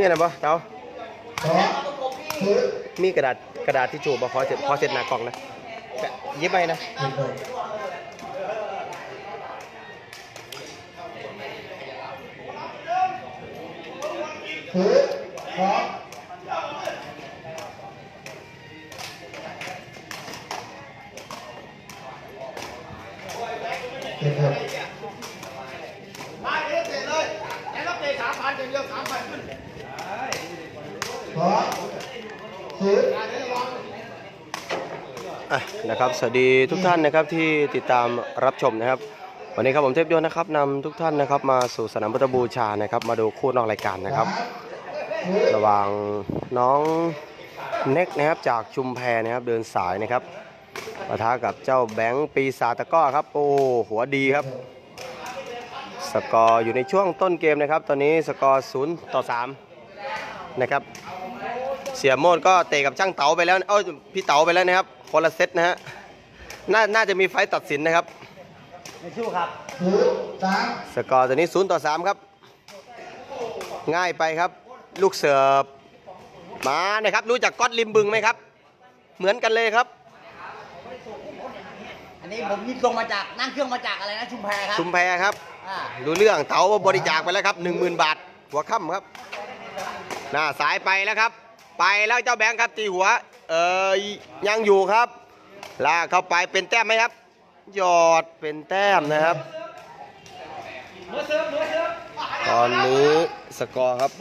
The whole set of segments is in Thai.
นี่อะไรปะเจ้าสองศูนย์มีกระดาษกระดาษที่จูบมาขอเสร็จขอเสร็จหน้ากล่องนะแปะหยิบไปนะหนึ่งคนศูนย์สองหนึ่งคน มาเดี๋ยวเตะเลยแล้วก็เตะสามพันอย่างเดียวสามพันขึ้น สองศูนย์ อะ นะครับสวัสดีทุกท่านนะครับที่ติดตามรับชมนะครับ วันนี้ครับผมเทพยนต์นะครับนำทุกท่านนะครับมาสู่สนามพุทธบูชานะครับมาดูคู่นอกรายการนะครับ ระหว่างน้องเน็กนะครับจากชุมแพนะครับเดินสายนะครับปะทะกับเจ้าแบงค์ปีศาจตะก้อครับ โอ้หัวดีครับ สกอร์อยู่ในช่วงต้นเกมนะครับ ตอนนี้สกอร์0ต่อ3นะครับเสียโมดก็เตะกับช่างเต๋าไปแล้วเอ้ยพี่เต๋าไปแล้วนะครับ คนละเซตนะฮะน่าน่าจะมีไฟต์ตัดสินนะครับไม่สู้ครับศูนย์สามสกอร์ตอนนี้0ต่อ3ครับ ง่ายไปครับ ลูกเสิร์ฟมานะครับ รู้จักก๊อตริมบึงไหมครับ เหมือนกันเลยครับ อันนี้ผมยิงตรงมาจากนั่งเครื่องมาจากอะไรนะชุมแพครับชุมแพครับ อ่ารู้เรื่องเต๋าบริจาคไปแล้วครับ 10,000 บาท หัวค่ำครับ หน้าสายไปแล้วครับ ไปแล้วเจ้าแบงค์ครับตีหัว เออยังอยู่ครับ ลากเข้าไปเป็นแต้มไหมครับ หยอดเป็นแต้มนะครับ ตอนนี้สกอร์ครับ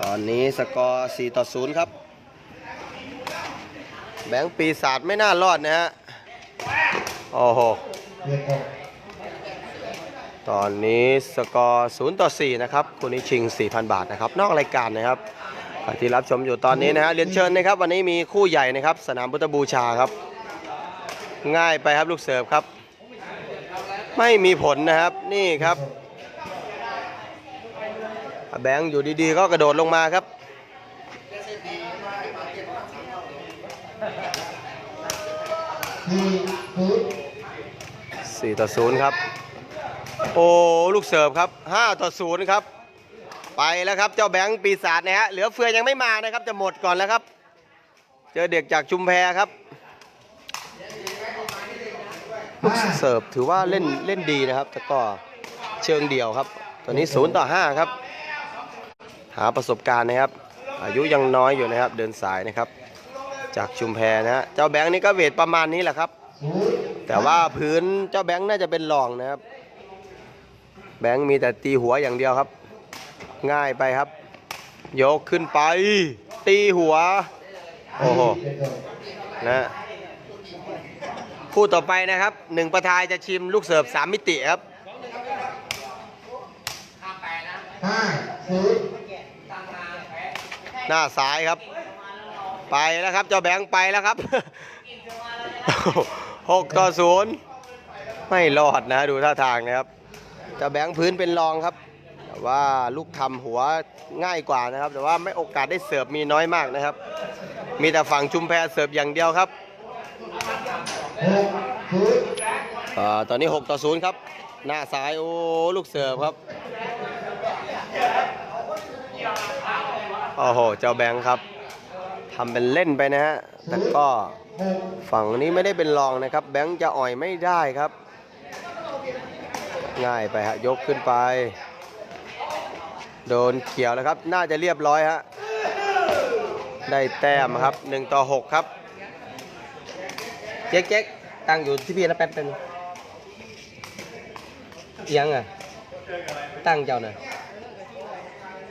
ตอนนี้สกอร์ 4 ต่อ 0 ครับ แบงค์ปีศาจไม่น่ารอดนะฮะ โอ้โห ตอนนี้สกอร์0ต่อ4นะครับคู่นี้ชิง 4,000 บาทนะครับ นอกรายการนะครับที่รับชมอยู่ตอนนี้นะฮะเรียนเชิญนะครับ วันนี้มีคู่ใหญ่นะครับ สนามพุทธบูชาครับ ง่ายไปครับลูกเสิร์ฟครับ ไม่มีผลนะครับนี่ครับแบงค์อยู่ดีๆ ก็กระโดดลงมาครับสี่ศูนย์4ต่อ0ครับ โอ้ลูกเสิร์ฟครับ 5 ต่อ0ครับ ไปแล้วครับเจ้าแบงค์ปีศาจนะฮะเหลือเฟือยังไม่มานะครับ จะหมดก่อนแล้วครับ เจอเด็กจากชุมแพครับ ลูกเสิร์ฟถือว่าเล่นเล่นดีนะครับแต่ก็เชิงเดี่ยวครับ ตอนนี้0ต่อ5ครับ หาประสบการณ์นะครับ อายุยังน้อยอยู่นะครับ เดินสายนะครับ จากชุมแพนะฮะเจ้าแบงค์นี่ก็เวทประมาณนี้แหละครับ แต่ว่าพื้นเจ้าแบงค์น่าจะเป็นรองนะครับ แบงค์มีแต่ตีหัวอย่างเดียวครับ ง่ายไปครับ ยกขึ้นไป ตีหัว โอ้โห นะคู่ต่อไปนะครับหนึ่งประทายจะชิมลูกเสิร์ฟสามมิติครับหน้าซ้ายครับ ไปแล้วครับเจ้าแบงค์ไปแล้วครับหกต่อศูนย์ไม่รอดนะดูท่าทางนะครับ จ้าแบงค์พื้นเป็นรองครับ แต่ว่าลูกทำหัวง่ายกว่านะครับ แต่ว่าไม่โอกาสได้เสิร์ฟมีน้อยมากนะครับ มีแต่ฝั่งชุมแพเสิร์ฟอย่างเดียวครับเออตอนนี้ 6 ต่อ 0 ครับ หน้าซ้าย โอ้ ลูกเสิร์ฟครับ โอ้โห เจ้าแบงค์ครับทำเป็นเล่นไปนะฮะ แต่ก็ฝั่งนี้ไม่ได้เป็นรองนะครับ แบงค์จะอ่อยไม่ได้ครับ ง่ายไปฮะยกขึ้นไป โดนเขียวแล้วครับ น่าจะเรียบร้อยฮะได้แต้มครับ1ต่อ6ครับเจ๊กเจ๊กตั้งอยู่ที่พี่นะแป๊บนึงเอียังอะตั้งเจ้าหน่อย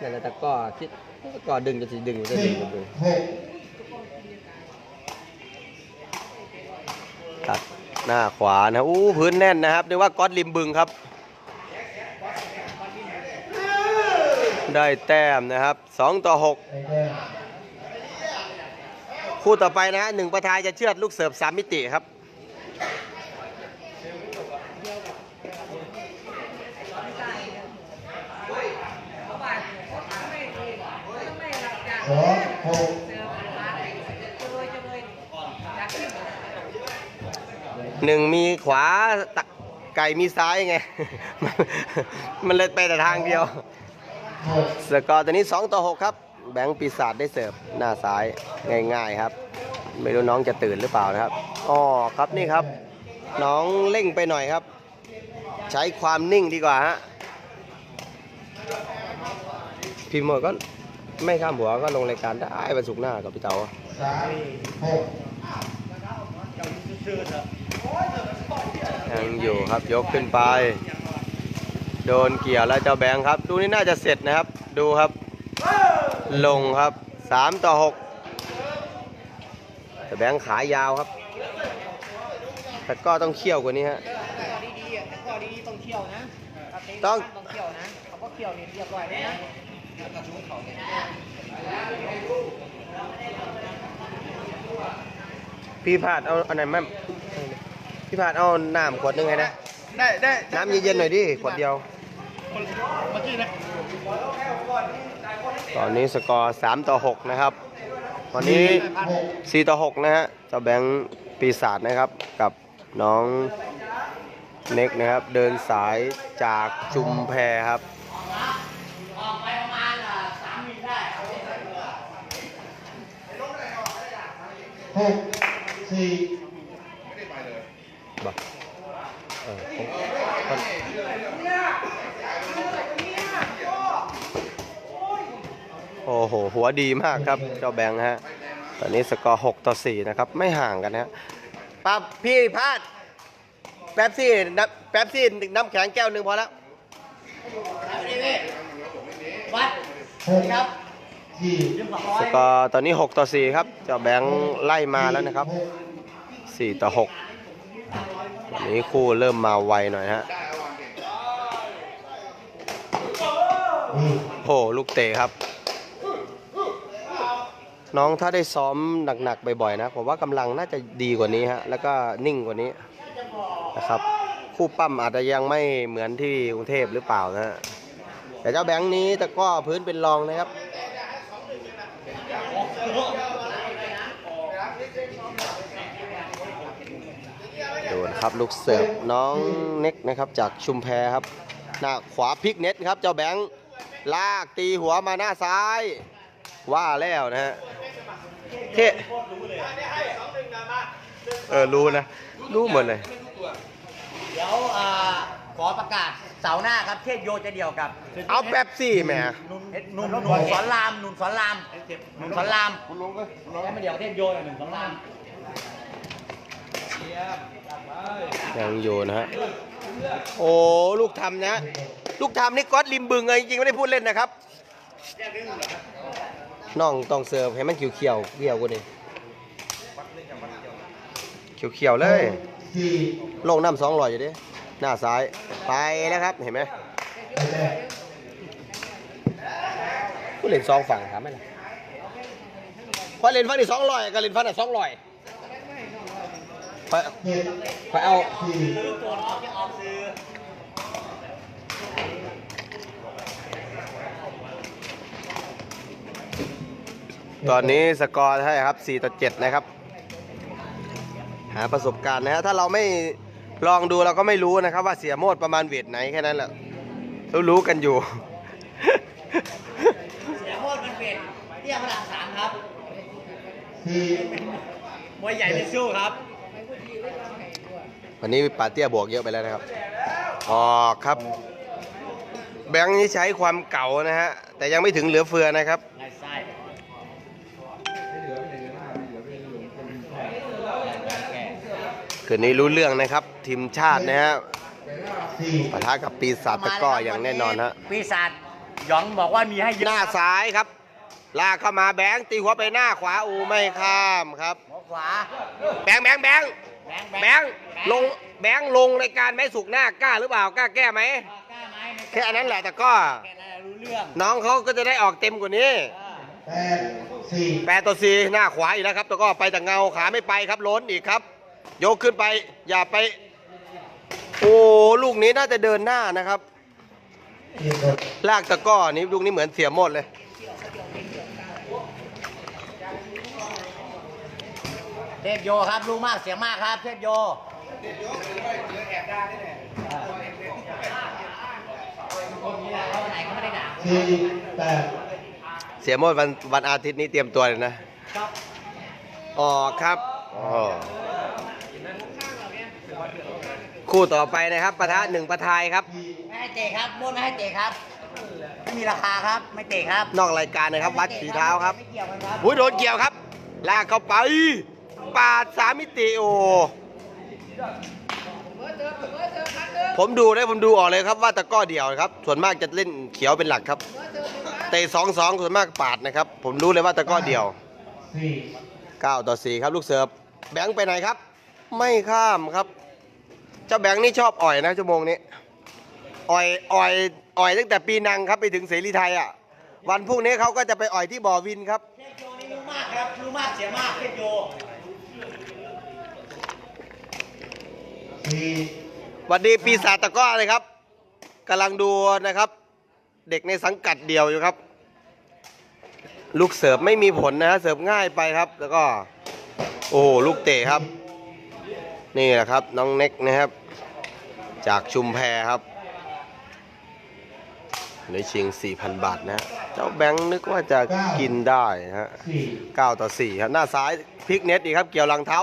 นั่นแหละแต่ก็คิดก็ดึงจะสิดึงจะดึงดึงตัดหน้าขวานะอู้พื้นแน่นนะครับเรียกว่าก๊อตริมบึงครับ ได้แต้มนะครับ 2 ต่อ 6 คู่ต่อไปนะฮะหนึ่งประทายจะเชือดลูกเสิร์ฟ3มิติครับสองหกหนึ่งมีขวาตะไก่มีซ้ายไง มันเลยไปแต่ทางเดียว สกอร์ตอนนี้ 2 ต่อ 6 ครับ แบงค์ปีศาจได้เสิร์ฟหน้าซ้ายง่าย ๆครับ ไม่รู้น้องจะตื่นหรือเปล่านะครับอ๋อครับนี่ครับ น้องเร่งไปหน่อยครับ ใช้ความนิ่งดีกว่าฮะพิมพ์หมดก็ไม่ข้ามหัวก็ลงรายการได้วันศุกร์หน้ากับพี่เต๋าสามหกยังอยู่ครับยกขึ้นไป โดนเกี่ยวแล้วเจ้าแบงค์ครับ ดูนี่น่าจะเสร็จนะครับ ดูครับ ลงครับ 3 ต่อ6แต่แบงค์ขายาวครับ แต่ก็ต้องเขี่ยวกว่านี้ฮะข้อดีๆอะข้อดีๆต้องเที่ยวนะถ้าเตะต้องต้องเที่ยวนะเขาก็เที่ยวนี่เรียบร้อยเลยนะพี่พาดเอาอันไหนแม่มพี่พาดเอาน้ำขวดหนึงให้นะได้ได้น้ำเย็นๆหน่อยดิขวดเดียวเมื่อกี้นะ ตอนนี้สกอร์ 3 ต่อ 6 นะครับตอนนี้ 4 ต่อ 6 นะฮะเจ้าแบงค์ปีศาจนะครับ กับน้องเน็กนะครับ เดินสายจากจุมแพครับหกสี่บ่เออผมผมโอ้โห หัวดีมากครับ เจ้าแบงค์ฮะ ตอนนี้สกอร์6ต่อ4นะครับ ไม่ห่างกันนะฮะปั๊บพี่พลาด แป๊บซี่น้ำแป๊บซี่น้ำแข็งแก้วหนึ่งพอแล้ววัดหกสี่สกอร์ตอนนี้ 6 ต่อ 4 ครับ เจ้าแบงค์ไล่มาแล้วนะครับหก4ต่อ6วันนี้คู่เริ่มมาไวหน่อยฮะนี่โอ้โหลูกเตะครับ น้องถ้าได้ซ้อมหนักๆบ่อยๆนะผมว่ากำลังน่าจะดีกว่านี้ฮะแล้วก็นิ่งกว่านี้นะครับ คู่ปั้มอาจจะยังไม่เหมือนที่กรุงเทพหรือเปล่านะฮะแต่เจ้าแบงค์นี้แต่ก็พื้นเป็นรองนะครับดูนะครับลูกเสิร์ฟน้องเน็กนะครับจากชุมแพครับ หน้าขวาพลิกเน็ตครับเจ้าแบงค์ลากตีหัวมาหน้าซ้าย ว่าแล้วนะฮะ เทเออรู้นะ รู้หมดเลย เดี๋ยวอ่าขอประกาศเสาร์หน้าครับเทพโยจะเดี่ยวกับเอาแป๊บซี่แหม่นุ่นนุ่นนุ่นสอนรามนุ่นสอนรามนุ่นสอนรามคุณลุงก็แล้วมาเดี่ยวเทพโยกับนุ่นสอนรามยังอยู่นะฮะโอ้ลูกทำนะ ลูกทำนี่ก๊อตริมบึงเลยจริงๆไม่ได้พูดเล่นนะครับ น้องต้องเสิร์ฟให้มันเขียวเขียวเขียวกว่านี้เขียวๆเลยสี่ลงน้ำสองลอยอยู่ดิหน้าซ้ายไปแล้วครับเห็นไหมผู้เล่นสองฝั่งครับไม่ล่ะพอเล่นฝั่งนี้สองลอยก็เล่นฝั่งนั้นสองลอยไปไปเอา ตอนนี้สกอร์ใช่ครับ 4 ต่อ 7 นะครับ หาประสบการณ์นะฮะถ้าเราไม่ลองดูเราก็ไม่รู้นะครับ ว่าเสียโมดประมาณเวทไหนแค่นั้นแหละรู้รู้กันอยู่ เสียโคตรมันเป็นเตี้ยพลังสามครับสี่มวยใหญ่ไม่สู้ครับ วันนี้ปาเตี้ยบวกเยอะไปแล้วนะครับ ออกครับ แบงค์นี้ใช้ความเก่านะฮะ แต่ยังไม่ถึงเหลือเฟือนะครับ คืนนี้รู้เรื่องนะครับ ทีมชาตินะฮะสี่ปะทะกับปีศาจตะกร้ออย่างแน่นอนฮะปีศาจหยองบอกว่ามีให้เยอะหน้าซ้ายครับ ลากเข้ามาแบงค์ตีหัวไปหน้าขวาอูไม่ข้ามครับ หัวขวาแบงค์แบงค์แบงค์แบงค์แบงค์ลงแบงค์ลงรายการแม่สุกหน้ากล้าหรือเปล่ากล้าแก้ไหมกล้าไหมไม่แค่อันนั้นแหละแต่ก็แค่นั้นรู้เรื่องน้องเขาก็จะได้ออกเต็มกว่านี้แปดสี่แปดต่อสี่หน้าขวาอีกแล้วครับแต่ก็ไปแต่เงาขาไม่ไปครับล้นอีกครับ ยกขึ้นไป อย่าไป โอ้ลูกนี้น่าจะเดินหน้านะครับ ลากตะก้อนี้ลูกนี้เหมือนเสียหมดเลย เทพโยครับลูกมากเสียมากครับ เทพโยสี่แปดเสียหมดวันวันอาทิตย์นี้เตรียมตัวเลยนะ ออกครับ อ๋อ คู่ต่อไปนะครับปะทะหนึ่งประทายครับ ไม่ให้เตะครับโมดไม่ให้เตะครับ ไม่มีราคาครับ ไม่เตะครับนอกรายการนะครับ วัดฝีเท้าครับ ไม่เกี่ยวกันครับ อุ้ยโดนเกี่ยวครับ ลากเข้าไป ปาดสามมิติโอผมดูได้ผมดูออกเลยครับว่าตะกร้อเดี่ยวครับ ส่วนมากจะเล่นเขียวเป็นหลักครับเตะสองสองส่วนมากปาดนะครับ ผมรู้เลยว่าตะกร้อเดี่ยวสี่9ต่อ4ครับ ลูกเสิร์ฟแบงค์ไปไหนครับ ไม่ข้ามครับ เจ้าแบงค์นี่ชอบอ่อยนะชั่วโมงนี้อ่อยอ่อยอ่อยตั้งแต่ปีนังครับไปถึงเสรีไทยอะ วันพรุ่งนี้เขาก็จะไปอ่อยที่บ่อวินครับเทพโยนี่รู้มากครับรู้มากเสียมากเทพโยสี่หวัสดีปีศาจตะกร้อเลยครับกำลังดูนะครับ เด็กในสังกัดเดียวอยู่ครับ ลูกเสิร์ฟไม่มีผลนะฮะเสิร์ฟง่ายไปครับ แล้วก็ โอ้โหลูกเตะครับ นี่แหละครับน้องเน็กนะครับ จากชุมแพครับเลยชิง 4,000 บาทนะ เจ้าแบงค์นึกว่าจะกินได้ฮะ9ต่อ 4 ครับ หน้าซ้ายพลิกเน็ตอีกครับ เกี่ยวหลังเท้า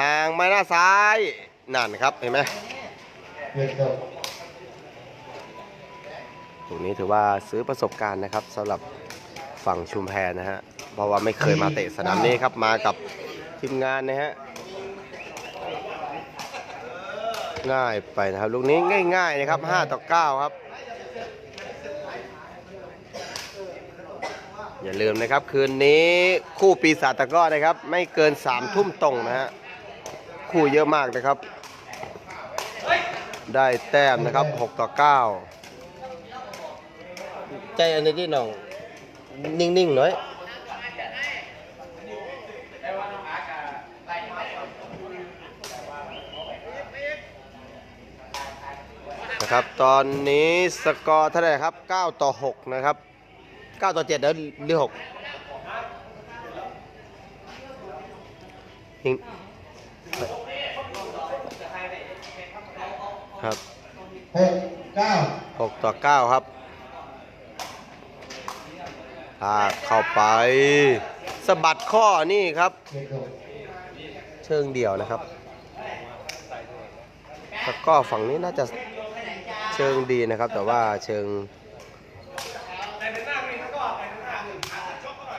ห่างมาหน้าซ้าย นั่นครับเห็นไหมตกตรงนี้ถือว่าซื้อประสบการณ์นะครับสำหรับฝั่งชุมแพนะฮะ เพราะว่าไม่เคยมาเตะสนามนี้ครับ มากับทีมงานนะฮะ ง่ายไปนะครับลูกนี้ง่าย ๆ นะครับ5ต่อ9ครับ อย่าลืมนะครับ คืนนี้คู่ปีศาจตะกร้อนะครับ ไม่เกิน3ทุ่มตรงนะฮะคู่เยอะมากนะครับ ได้แต้มนะครับ6ต่อ9ใจอันนี้ที่น้อง นิ่งๆหน่อย นะครับตอนนี้สกอร์เท่าไหร่ครับ 9 ต่อ 6 นะครับ 9 ต่อ7แล้วหรือ6ยิงครับหกเก้า6ต่อ 9 ครับลากเข้าไปสะบัดข้อนี่ครับเจ็ดตกเชิงเดี่ยวนะครับแล้วก็ฝั่งนี้น่าจะเชิงดีนะครับ แต่ว่าเชิง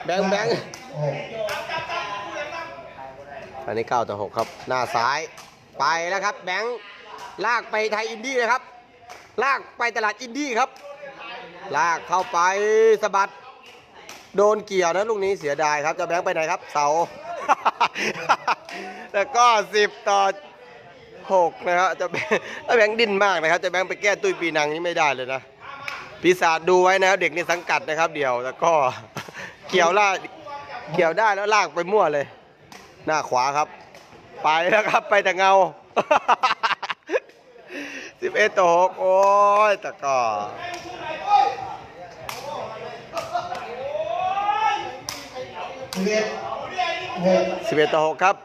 แบงค์แบงค์หกอันนี้ 9 ต่อ 6 ครับ หน้าซ้ายไปแล้วครับ แบงค์ลากไปไทยอินดี้นะครับ ลากไปตลาดอินดี้ครับ ลากเข้าไปสะบัด โดนเกี่ยวนะลูกนี้เสียดายครับ จะแบงค์ไปไหนครับ เสา แล้วก็ 10 ต่อ 6นะครับจะแบงค์จะแบงค์ดิ้นมากนะครับ จะแบงค์ไปแก้ตุ้ยปีนังนี่ไม่ได้เลยนะปีศาจดูไว้นะครับ เด็กในสังกัดนะครับ เดี๋ยวแล้วก็เกี่ยวลากเกี่ยวได้แล้วลากไปมั่วเลย หน้าขวาครับ ไปแล้วครับไปแต่เงา11ต่อ6โอ้ยแต่ก็สิบเอ็ดต่อ6ครับ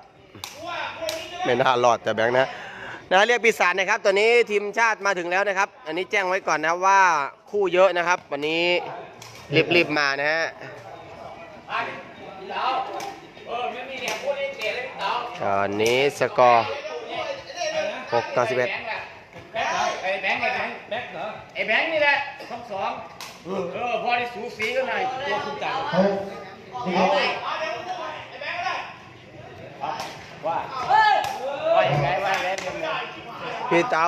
ไม่น่ารอดแต่แบงค์นะ นะเรียกปีศาจนะครับตัวนี้ทีมชาติมาถึงแล้วนะครับ อันนี้แจ้งไว้ก่อนนะว่าคู่เยอะนะครับ วันนี้รีบๆมานะฮะตอนนี้สกอร์6ต่อ11ไอ้แบงค์ไอ้แบงค์แบงค์เหรอไอ้แบงค์นี่แหละทั้งสองเออพอได้สูสีกันหน่อยตัวคุณจ่าหกสิบเอ็ดว่าว่ายังไงว่ายังไงเป็นไง พี่เต๋า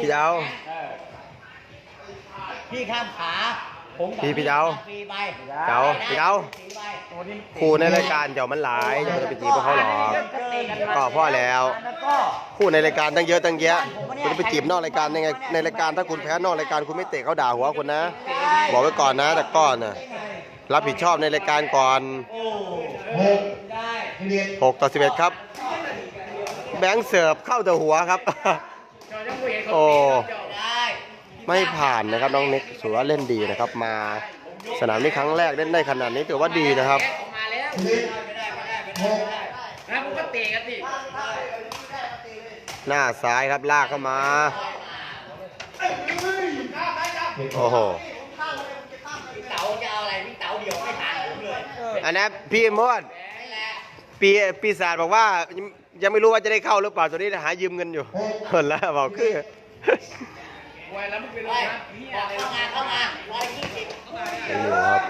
พี่เต๋าเออพี่ข้ามขาผมพี่พี่เจ้าฟรีไปเจ้าพี่เจ้าฟรีไปตัวนี้คู่ในรายการเดี๋ยวมันหลายจะไปจีบพวกเขาหรอกก็พ่อแล้วแล้วก็คู่ในรายการตั้งเยอะตั้งแยะคุณจะไปจีบนอกรายการยังไงในรายการถ้าคุณแพ้นอกรายการคุณไม่เตะเขาด่าหัวคุณนะ บอกไว้ก่อนนะแต่ก้อนนะรับผิดชอบในรายการก่อนหกสิบเอ็ด6ต่อ 11 ครับแแบงค์เสิร์ฟเข้าแต่หัวครับ โอ้ ไม่ผ่านนะครับน้องนิกถือว่าเล่นดีนะครับ มาสนามนี้ครั้งแรกเล่นได้ขนาดนี้ถือว่าดีนะครับหน้าซ้ายครับลากเข้ามา โอ้โหอันนี้พี่มดปีปีศาจบอกว่า ยังยังไม่รู้ว่าจะได้เข้าหรือเปล่าตัวนี้หายืมเงินอยู่คนละบอกคือไว้แล้วมึงไปลไปงนะเข้ามาเข้ามาร้อยยี่สิบยังอยู่ครับ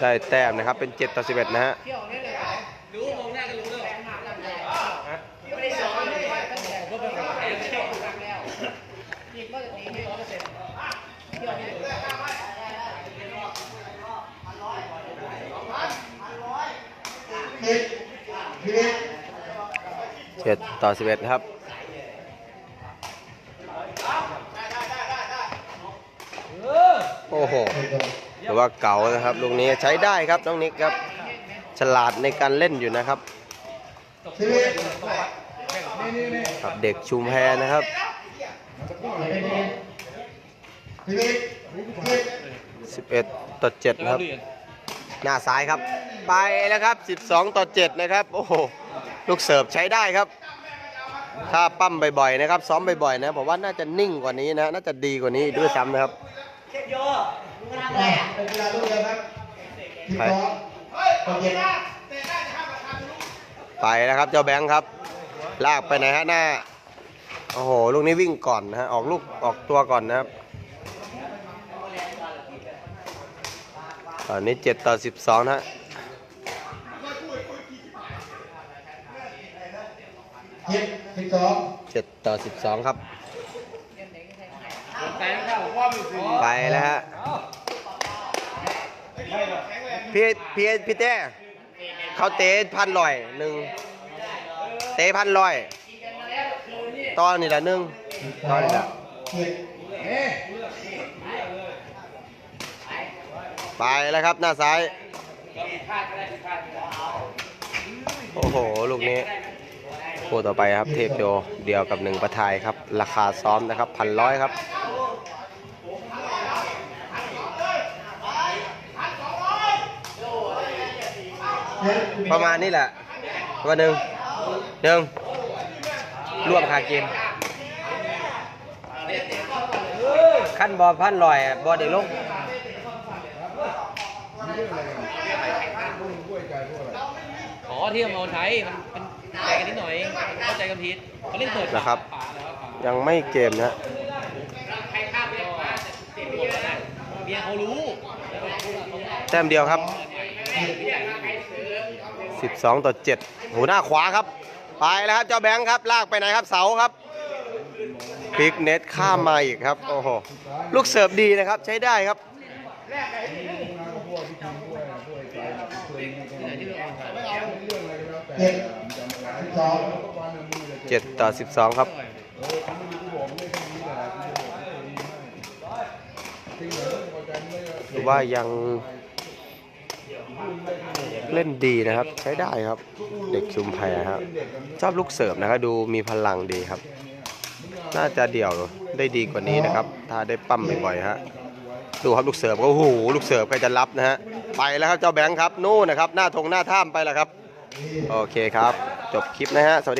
ได้แต้มนะครับเป็น 7 ต่อ 11 นะฮะ เที่ยวนี่เลยรู้มองหน้าก็รู้เลย ไม่ได้สอนเลย ก็เป็นแบบไอ้เที่ยวแล้วยิงก็จะตีไม่ร้อยเปอร์เซ็นต์เที่ยวนี่ เจ็ดสิบเอ็ด 7ต่อ11ครับโอ้โหถือว่าเก่านะครับลูกนี้ใช้ได้ครับน้องนิกครับ ฉลาดในการเล่นอยู่นะครับเดครับเด็กชุมแพนะครับสิบเอ็ดต่อเจ็ดครับ หน้าซ้ายครับ ไปแล้วครับ12ต่อ7นะครับ โอ้โห ลูกเสิร์ฟใช้ได้ครับ ถ้าปั้มบ่อยๆนะครับ ซ้อมบ่อยๆนะผมว่าน่าจะนิ่งกว่านี้นะน่าจะดีกว่านี้ด้วยซ้ำนะครับอะเป็นเวลาลูกเดียวครับสิบสองต่อเจ็ดไปแล้วครับเจ้าแบงค์ครับ ลากไปไหนฮะหน้าโอ้โหลูกนี้วิ่งก่อนนะฮะออกลูกออกตัวก่อนนะครับตอนนี้7ต่อ12นะ ฮะเจ็ดสิบสอง7ต่อ12ครับ ไปแล้วฮะพี่พี่พี่เต้เขาเตะพันลอยหนึ่งเตะพันลอยตอนนี่ละหนึ่งตอนนี่ละไปแล้วครับหน้าซ้าย โอ้โห ลูกนี้ คู่ต่อไปครับเทพโดเดียวกับหนึ่งประทายครับ ราคาซ้อมนะครับพันร้อยครับประมาณนี้แหละวันหนึ่งหนึ่งร่วมคาเกมขั้นบอพันลอยบอเด็กลงอ๋อที่เอามาใช้มันเป็น ใจกันนิดหน่อยเข้าใจกันผิดเขาเล่นเปิดนะครับป่าแล้วป่ายังไม่เกมนะเบียร์เขารู้ แต้มเดียวครับ 12 ต่อ 7หูหน้าขวาครับ ไปแล้วครับ เจ้าแบงค์ครับ ลากไปไหนครับ เสาครับพลิกเน็ตข้ามมาอีกครับ โอ้โห ลูกเสิร์ฟดีนะครับ ใช้ได้ครับเจ็ด สิบสอง7ต่อ12ครับว่ายังเล่นดีนะครับ ใช้ได้ครับ เด็กชุมแพครับชอบลูกเสิร์ฟนะครับ ดูมีพลังดีครับ น่าจะเดี่ยวได้ดีกว่านี้นะครับ ถ้าได้ปั้มบ่อยๆฮะดูครับลูกเสิร์ฟก็โอ้โหลูกเสิร์ฟใครจะรับนะฮะไปแล้วครับเจ้าแบงค์ครับนู่นนะครับ หน้าทงหน้าถ้ำไปแล้วครับ โอเคครับ จบคลิปนะฮะสวัสดี